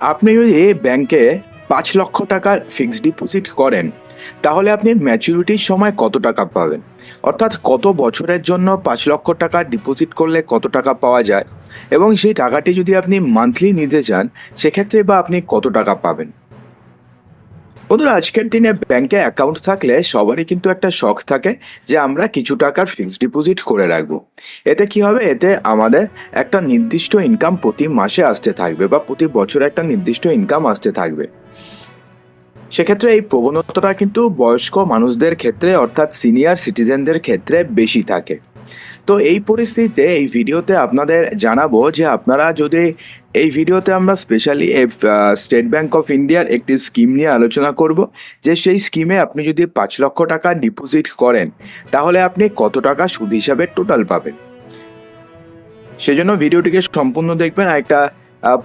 আপনি যদি ব্যাংকে পাঁচ লক্ষ টাকার ফিক্সড ডিপোজিট করেন, তাহলে আপনি ম্যাচুরিটির সময় কত টাকা পাবেন? অর্থাৎ কত বছরের জন্য পাঁচ লক্ষ টাকা ডিপোজিট করলে কত টাকা পাওয়া যায়? এবং সেই টাকাটি যদি আপনি মান্থলি নিতে চান, সেক্ষেত্রে বা আপনি কত টাকা পাবেন? বন্ধুরা, আজকের দিনে ব্যাংকে অ্যাকাউন্ট থাকলে সবারই কিন্তু একটা শখ থাকে যে আমরা কিছু টাকার ফিক্সড ডিপোজিট করে রাখব। এতে কি হবে? এতে আমাদের একটা নির্দিষ্ট ইনকাম প্রতি মাসে আসতে থাকবে বা প্রতি বছরে একটা নির্দিষ্ট ইনকাম আসতে থাকবে। সেক্ষেত্রে এই প্রবণতাটা কিন্তু বয়স্ক মানুষদের ক্ষেত্রে অর্থাৎ সিনিয়র সিটিজেনদের ক্ষেত্রে বেশি থাকে। তো এই পরিস্থিতিতে, এই ভিডিওতে আপনাদের জানাব যে আপনারা যদি এই ভিডিওতে আমরা স্পেশালি স্টেট ব্যাঙ্ক অফ ইন্ডিয়ার একটি স্কিম নিয়ে আলোচনা করব, যে সেই স্কিমে আপনি যদি পাঁচ লক্ষ টাকা ডিপোজিট করেন, তাহলে আপনি কত টাকা সুদ হিসাবে টোটাল পাবেন? সেজন্য ভিডিওটিকে সম্পূর্ণ দেখবেন। আর একটা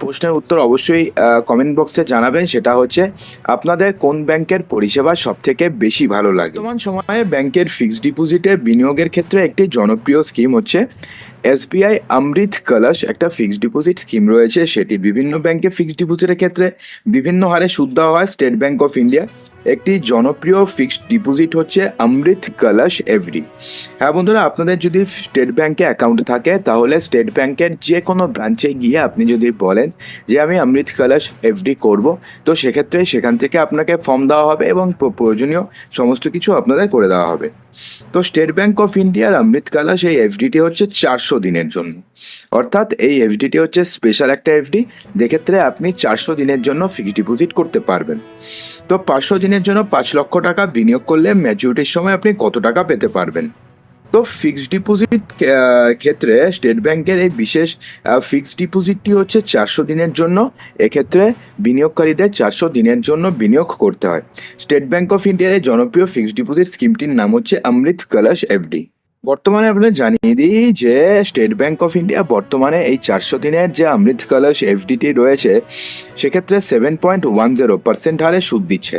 প্রশ্নের উত্তর অবশ্যই কমেন্ট বক্সে জানাবেন। সেটা হচ্ছে, আপনাদের কোন ব্যাংকের পরিষেবা সবথেকে বেশি ভালো লাগে? বর্তমান সময়ে ব্যাংকের ফিক্সড ডিপোজিটে বিনিয়োগের ক্ষেত্রে একটি জনপ্রিয় স্কিম হচ্ছে এসবিআই অমৃত কলস। একটা ফিক্সড ডিপোজিট স্কিম রয়েছে। সেটি বিভিন্ন ব্যাংকে ফিক্সড ডিপোজিটের ক্ষেত্রে বিভিন্ন হারে সুদ দেওয়া হয়। স্টেট ব্যাংক অফ ইন্ডিয়া একটি জনপ্রিয় ফিক্সড ডিপোজিট হচ্ছে অমৃত কলাশ এভরি। হ্যাঁ বন্ধুরা, আপনাদের যদি স্টেট ব্যাংকে অ্যাকাউন্ট থাকে, তাহলে স্টেট ব্যাংকের যে কোনো ব্রাঞ্চে গিয়ে আপনি যদি বলেন যে, আমি অমৃত কলাশ এফডি করব, তো সেক্ষেত্রে সেখান থেকে আপনাকে ফর্ম দেওয়া হবে এবং প্রয়োজনীয় সমস্ত কিছু আপনাদের করে দেওয়া হবে। তো স্টেট ব্যাংক অফ ইন্ডিয়ার অমৃতকালা সেই এফডিটি হচ্ছে চারশো দিনের জন্য। অর্থাৎ এই এফডিটি হচ্ছে স্পেশাল একটা এফডি যেক্ষেত্রে আপনি চারশো দিনের জন্য ফিক্সড ডিপোজিট করতে পারবেন। তো পাঁচশো দিনের জন্য পাঁচ লক্ষ টাকা বিনিয়োগ করলে ম্যাচুরিটির সময় আপনি কত টাকা পেতে পারবেন? তো ফিক্সড ডিপোজিট ক্ষেত্রে স্টেট ব্যাংকের এই বিশেষ ফিক্সড ডিপোজিটটি হচ্ছে চারশো দিনের জন্য। এক্ষেত্রে বিনিয়োগকারীদের চারশো দিনের জন্য বিনিয়োগ করতে হয়। স্টেট ব্যাংক অফ ইন্ডিয়ার এই জনপ্রিয় ফিক্সড ডিপোজিট স্কিমটির নাম হচ্ছে অমৃত কলাশ এফডি বর্তমানে আপনাদের জানিয়ে দিই যে স্টেট ব্যাংক অফ ইন্ডিয়া বর্তমানে এই চারশো দিনের যে অমৃত কলস এফডিটি রয়েছে, সেক্ষেত্রে seven point one zero percent হারে সুদ দিচ্ছে।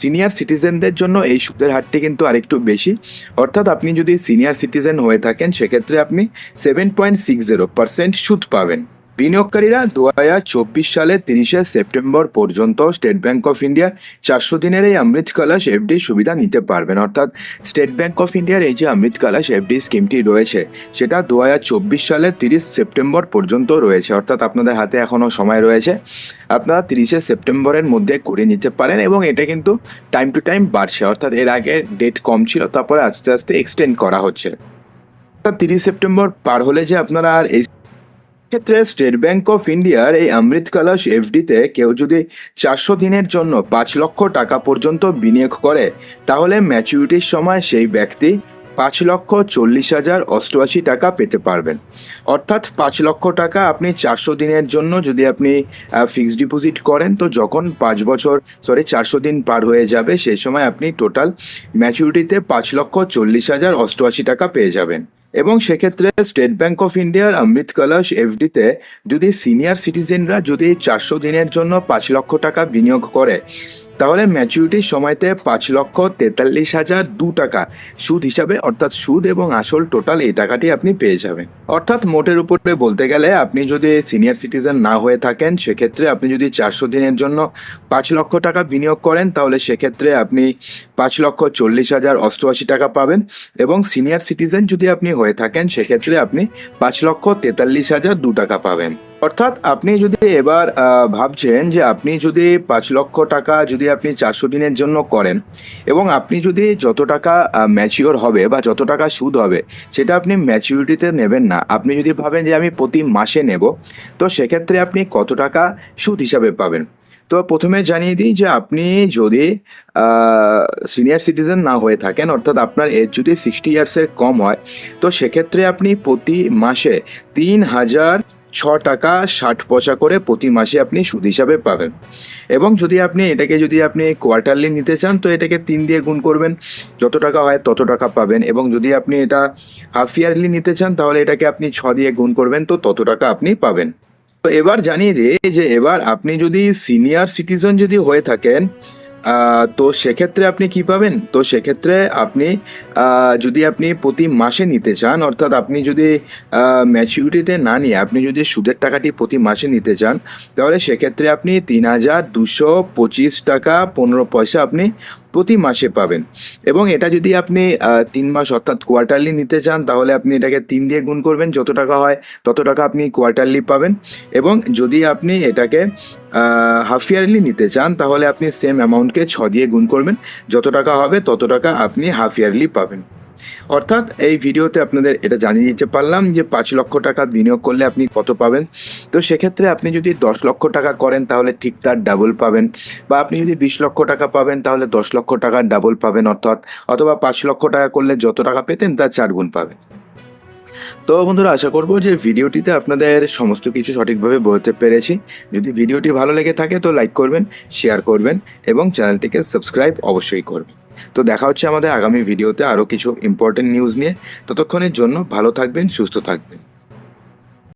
সিনিয়র সিটিজেনদের জন্য এই সুদের হারটি কিন্তু আরেকটু বেশি। অর্থাৎ আপনি যদি সিনিয়র সিটিজেন হয়ে থাকেন, সেক্ষেত্রে আপনি seven point six zero percent সুদ পাবেন। বিনিয়োগকারীরা দু হাজার চব্বিশ সালের তিরিশে সেপ্টেম্বর পর্যন্ত স্টেট ব্যাংক অফ ইন্ডিয়ার চারশো দিনের এই অমৃত কলস এফডি সুবিধা নিতে পারবেন। অর্থাৎ স্টেট ব্যাংক অফ ইন্ডিয়ার এই যে অমৃত কলস এফডি স্কিমটি রয়েছে, সেটা দু হাজার চব্বিশ সালের তিরিশ সেপ্টেম্বর পর্যন্ত রয়েছে। অর্থাৎ আপনাদের হাতে এখনও সময় রয়েছে। আপনারা তিরিশে সেপ্টেম্বরের মধ্যে করে নিতে পারেন এবং এটা কিন্তু টাইম টু টাইম বাড়ছে। অর্থাৎ এর আগে ডেট কম ছিল, তারপরে আস্তে আস্তে এক্সটেন্ড করা হচ্ছে। তিরিশ সেপ্টেম্বর পার হলে যে আপনারা আর এই ক্ষেত্রে স্টেট ব্যাংক অফ ইন্ডিয়ার এই অমৃত কলস এফডিতে কেউ যদি চারশো দিনের জন্য পাঁচ লক্ষ টাকা পর্যন্ত বিনিয়োগ করে, তাহলে ম্যাচুরিটির সময় সেই ব্যক্তি পাঁচ লক্ষ চল্লিশ হাজার অষ্টআশি টাকা পেতে পারবেন। অর্থাৎ পাঁচ লক্ষ টাকা আপনি চারশো দিনের জন্য যদি আপনি ফিক্সড ডিপোজিট করেন, তো যখন পাঁচ বছর সরি চারশো দিন পার হয়ে যাবে, সেই সময় আপনি টোটাল ম্যাচুরিটিতে পাঁচ লক্ষ চল্লিশ হাজার অষ্টআশি টাকা পেয়ে যাবেন। এবং সেক্ষেত্রে স্টেট ব্যাংক অফ ইন্ডিয়ার অমৃত কলস এফডিতে যদি সিনিয়র সিটিজেনরা যদি চারশো দিনের জন্য পাঁচ লক্ষ টাকা বিনিয়োগ করে তাহলে ম্যাচুরিটির সময়তে পাঁচ লক্ষ তেতাল্লিশ হাজার দু টাকা। সুদ হিসাবে, অর্থাৎ সুদ এবং আসল টোটাল এই টাকাটি আপনি পেয়ে যাবেন। অর্থাৎ মোটের উপরে বলতে গেলে আপনি যদি সিনিয়র সিটিজেন না হয়ে থাকেন, সেক্ষেত্রে আপনি যদি চারশো দিনের জন্য পাঁচ লক্ষ টাকা বিনিয়োগ করেন, তাহলে সেক্ষেত্রে আপনি পাঁচ লক্ষ চল্লিশ হাজার অষ্টআশি টাকা পাবেন এবং সিনিয়র সিটিজেন যদি আপনি হয়ে থাকেন, সেক্ষেত্রে আপনি পাঁচ লক্ষ তেতাল্লিশ হাজার দু টাকা পাবেন। অর্থাৎ আপনি যদি এবার ভাবছেন যে আপনি যদি পাঁচ লক্ষ টাকা যদি আপনি চারশো দিনের জন্য করেন এবং আপনি যদি যত টাকা ম্যাচিওর হবে বা যত টাকা সুদ হবে সেটা আপনি ম্যাচিউরিটিতে নেবেন না। আপনি যদি ভাবেন যে আমি প্রতি মাসে নেব, তো সেক্ষেত্রে আপনি কত টাকা সুদ হিসাবে পাবেন? তো প্রথমে জানিয়ে দিই যে আপনি যদি সিনিয়র সিটিজেন না হয়ে থাকেন, অর্থাৎ আপনার এজ যদি সিক্সটি ইয়ার্সের কম হয়, তো সেক্ষেত্রে আপনি প্রতি মাসে তিন হাজার ছ টাকা ষাট পয়সা করে প্রতি মাসে আপনি সুদ হিসাবে পাবেন। এবং যদি আপনি, এটাকে যদি আপনি কোয়ার্টারলি নিতে চান, তো এটাকে তিন দিয়ে গুণ করবেন। যত টাকা হয় তত টাকা পাবেন। এবং যদি আপনি এটা হাফ ইয়ারলি নিতে চান, তাহলে এটাকে আপনি ছ দিয়ে গুণ করবেন, তো তত টাকা আপনি পাবেন। তো এবার জানিয়ে দিই যে, এবার আপনি যদি সিনিয়র সিটিজেন যদি হয়ে থাকেন তো সেক্ষেত্রে আপনি কি পাবেন? তো সেক্ষেত্রে আপনি যদি আপনি প্রতি মাসে নিতে চান, অর্থাৎ আপনি যদি ম্যাচিউরিটিতে না নিয়ে আপনি যদি সুদের টাকাটি প্রতি মাসে নিতে চান, তাহলে সেক্ষেত্রে আপনি তিন হাজার দুশো পঁচিশ টাকা পনেরো পয়সা আপনি প্রতি মাসে পাবেন। এবং এটা যদি আপনি তিন মাস অর্থাৎ কোয়ার্টারলি নিতে চান, তাহলে আপনি এটাকে তিন দিয়ে গুণ করবেন। যত টাকা হয়, তত টাকা আপনি কোয়ার্টারলি পাবেন। এবং যদি আপনি এটাকে হাফ ইয়ারলি নিতে চান, তাহলে আপনি সেম অ্যামাউন্টকে ছ দিয়ে গুণ করবেন। যত টাকা হবে, তত টাকা আপনি হাফ ইয়ারলি পাবেন। অর্থাৎ এই ভিডিওতে আপনাদের এটা জানিয়ে দিতে পারলাম যে পাঁচ লক্ষ টাকা বিনিয়োগ করলে আপনি কত পাবেন। তো সেক্ষেত্রে আপনি যদি দশ লক্ষ টাকা করেন, তাহলে ঠিক তার ডাবল পাবেন। বা আপনি যদি বিশ লক্ষ টাকা পাবেন, তাহলে দশ লক্ষ টাকার ডাবল পাবেন অর্থাৎ, অথবা পাঁচ লক্ষ টাকা করলে যত টাকা পেতেন, তার চার গুণ পাবেন। তো বন্ধুরা, আশা করব যে ভিডিওটিতে আপনাদের সমস্ত কিছু সঠিকভাবে বলতে পেরেছি। যদি ভিডিওটি ভালো লেগে থাকে, তো লাইক করবেন, শেয়ার করবেন, এবং চ্যানেলটিকে সাবস্ক্রাইব অবশ্যই করবেন। তো দেখা হচ্ছে আমাদের আগামী ভিডিওতে আরও কিছু ইম্পর্টেন্ট নিউজ নিয়ে। ততক্ষণের জন্য ভালো থাকবেন, সুস্থ থাকবেন।